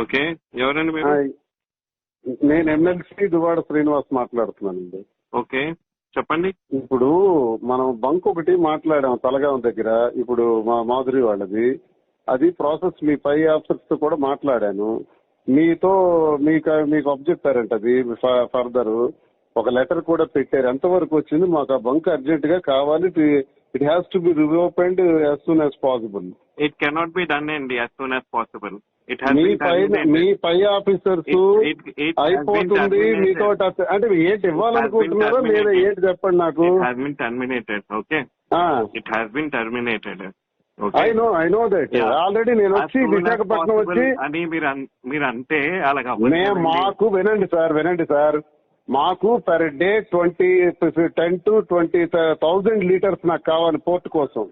Okay. ఎవరండి మీరు. నేను ఎమ్మెల్సీ దువాడ శ్రీనివాస్ మాట్లాడుతున్నానండి. ఓకే. చెప్పండి. ఇప్పుడు మనం బంక్ ఒకటి మాట్లాడాం తలగాం దగ్గర. ఇప్పుడు మా మాధురి వాళ్ళది. అది ప్రాసెస్ మీ పై ఆఫీసర్స్తో కూడా మాట్లాడాను. మీతో మీకు మీకు చెప్పారంట అది ఫర్దర్. ఒక లెటర్ కూడా పెట్టారు. ఎంతవరకు వచ్చింది? మాకు ఆ బంక్ అర్జెంట్గా కావాలి. It has to be reopened as soon as possible. It cannot be done అండి as soon as possible. It మీ పై మీ పై ఆఫీసర్స్ అయిపోతుంది మీతో అంటే ఏంటి ఇవ్వాలనుకుంటున్నారో లేదా ఏంటి చెప్పండి నాకు. Been terminated okay it has been terminated I know I know that already నేను వచ్చి విశాఖపట్నం వచ్చి అని మీరు మీరు అంటే అలాగా మాకు వినండి సార్ వినండి సార్. మాకు per day twenty ten to twenty thousand litres నాకు కావాలి పోర్ట్ కోసం.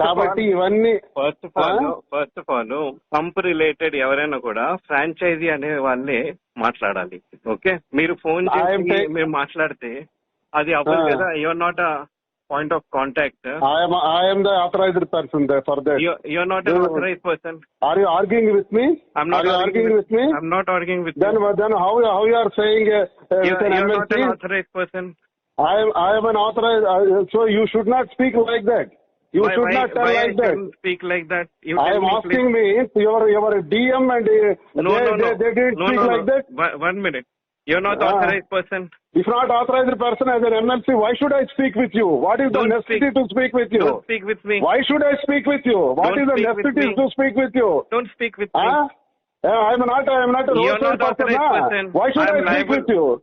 కాబట్టి ఇవన్నీ first of all first of all pump related ఎవరైనా కూడా ఫ్రాంచైజీ అనే వాళ్ళే మాట్లాడాలి ఓకే? మీరు ఫోన్ చేసి మీరు మాట్లాడితే అది అవ్వదు. కదా? You're not a point of contact I'm I'm the authorised person for that you're not authorized person. Are you arguing with me you arguing arguing with me I'm not arguing with then. Then how how you are saying You're, with an you're not MLC an authorized authorized, uh, so you should not speak like that. You why, should why, not tell like I that. speak like that? You I am me, asking please. me, your your DM and uh, No, they, no, no. they, they didn't no, speak no, like no. that. One- One minute. You're not Ah. authorized person. If not authorized person as an MLC, why should I speak with you? What is the Don't necessity speak. to speak with you? Don't speak with me. Why should I speak with you? What Don't is the necessity to speak with you? Don't speak with me. Huh? Yeah, I am not I am not a roadside person. authorized person. Why should I I, speak liable. with you?